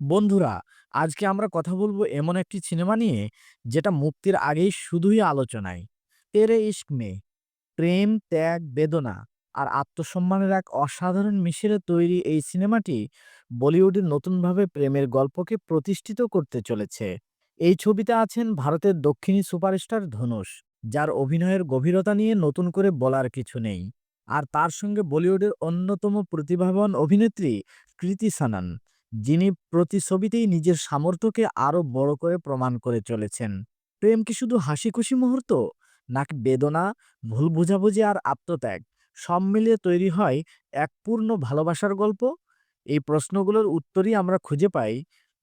বন্ধুরা, আজকে আমরা কথা বলব এমন একটি সিনেমা নিয়ে, যেটা মুক্তির আগেই শুধুই আলোচনায়। তেরে ইশক মে, প্রেম, ত্যাগ, বেদনা আর আত্মসম্মানের এক অসাধারণ মিশেলে তৈরি এই সিনেমাটি বলিউডে নতুনভাবে প্রেমের গল্পকে প্রতিষ্ঠিত করতে চলেছে। এই ছবিতে আছেন ভারতের দক্ষিণী সুপারস্টার ধনুষ, যার অভিনয়ের গভীরতা নিয়ে নতুন করে বলার কিছু নেই। আর তার সঙ্গে বলিউডের অন্যতম প্রতিভাবান অভিনেত্রী কৃতি সানান। যিনি প্রতি ছবিতেই নিজের সামর্থ্যকে আরও বড় করে প্রমাণ করে চলেছেন। প্রেম কি শুধু হাসি খুশি মুহূর্ত, নাকি বেদনা, ভুল বুঝাবুঝি আর আত্মত্যাগ, সব মিলিয়ে তৈরি হয় এক পূর্ণ ভালোবাসার গল্প? এই প্রশ্নগুলোর উত্তরই আমরা খুঁজে পাই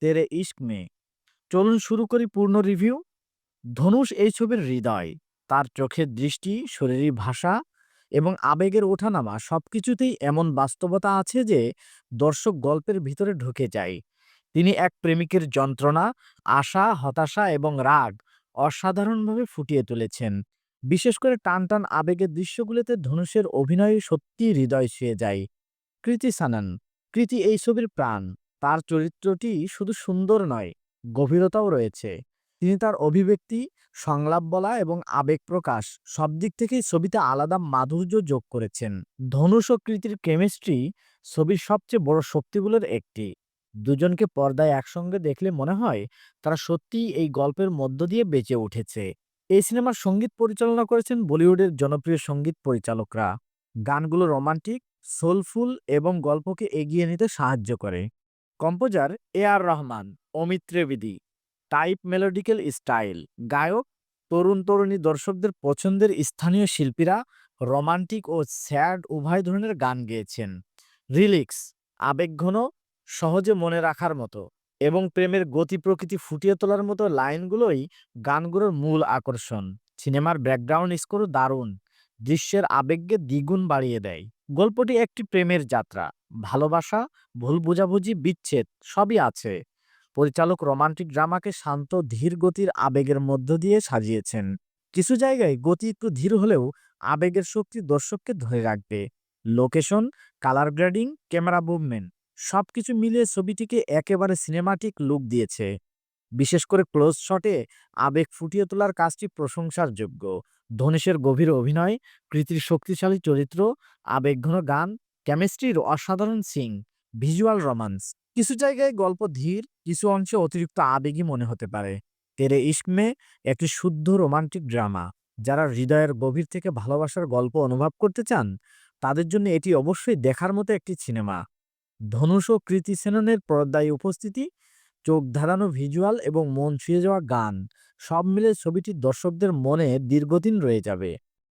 তেরে ইস্ক মে। চলুন শুরু করি পূর্ণ রিভিউ। ধনুষ এই ছবির হৃদয়, তার চোখের দৃষ্টি, শরীরী ভাষা এবং আবেগের ওঠানামা সবকিছুতেই এমন বাস্তবতা আছে যে দর্শক গল্পের ভিতরে ঢুকে যায়। তিনি এক প্রেমিকের যন্ত্রণা, আশা, হতাশা এবং রাগ অসাধারণভাবে ফুটিয়ে তুলেছেন। বিশেষ করে টান টান আবেগের দৃশ্যগুলোতে ধনুষের অভিনয় সত্যিই হৃদয় ছুঁয়ে যায়। কৃতি সানান, কৃতি এই ছবির প্রাণ। তার চরিত্রটি শুধু সুন্দর নয়, গভীরতাও রয়েছে। তিনি তার অভিব্যক্তি, সংলাপ বলা এবং আবেগ প্রকাশ সব দিক থেকেই ছবিতে আলাদা মাধুর্য যোগ করেছেন। ধনুষ ও কৃতির কেমিস্ট্রি ছবির সবচেয়ে বড় শক্তিগুলোর একটি। দুজনকে পর্দায় একসঙ্গে দেখলে মনে হয় তারা সত্যিই এই গল্পের মধ্য দিয়ে বেঁচে উঠেছে। এই সিনেমার সংগীত পরিচালনা করেছেন বলিউডের জনপ্রিয় সংগীত পরিচালকরা। গানগুলো রোমান্টিক, সোলফুল এবং গল্পকে এগিয়ে নিতে সাহায্য করে। Composer A R Rahman, Amit Trivedi. Type melodical style গায়ক, তরুণ তরুণী দর্শকদের পছন্দের স্থানীয় শিল্পীরা রোমান্টিক ও স্যাড উভয় ধরনের গান গেয়েছেন। রিলিক্স আবেগঘন সহজে মনে রাখার মতো এবং প্রেমের গতি প্রকৃতি ফুটিয়ে তোলার মতো লাইনগুলোই গানগুলোর মূল আকর্ষণ। সিনেমার ব্যাকগ্রাউন্ড স্কোরও দারুণ, দৃশ্যের আবেগকে দ্বিগুণ বাড়িয়ে দেয়। গল্পটি একটি প্রেমের যাত্রা, ভালোবাসা, ভুল বোঝাবুঝি, বিচ্ছেদ, সবই আছে। পরিচালক রোমান্টিক ড্রামাকে শান্ত, ধীর গতির আবেগের মধ্য দিয়ে সাজিয়েছেন। কিছু জায়গায় গতি একটু ধীর হলেও আবেগের শক্তি দর্শককে ধরে রাখবে। Location, colour grading, camera movement, সবকিছু মিলিয়ে ছবিটিকে একেবারে সিনেমাটিক লুক দিয়েছে। বিশেষ করে ক্লোজ শটে আবেগ ফুটিয়ে তোলার কাজটি প্রশংসার যোগ্য ধনেশের গভীর অভিনয়, কৃতির শক্তিশালী চরিত্র, আবেগঘন গান, কেমিস্ট্রির অসাধারণ সিং ভিজুয়াল রোমান্স। কিছু জায়গায় গল্প ধীর, কিছু অংশে অতিরিক্ত আবেগী মনে হতে পারে। তেরে ইশকমে একটি শুদ্ধ রোমান্টিক ড্রামা। যারা হৃদয়ের গভীর থেকে ভালোবাসার গল্প অনুভব করতে চান, তাদের জন্য এটি অবশ্যই দেখার মতো একটি সিনেমা। ধনুষ ও কৃতি সেননের পর্দায় উপস্থিতি, চোখ ধারানো ভিজুয়াল এবং মন ছুঁয়ে যাওয়া গান, সব মিলে ছবিটি দর্শকদের মনে দীর্ঘদিন রয়ে যাবে।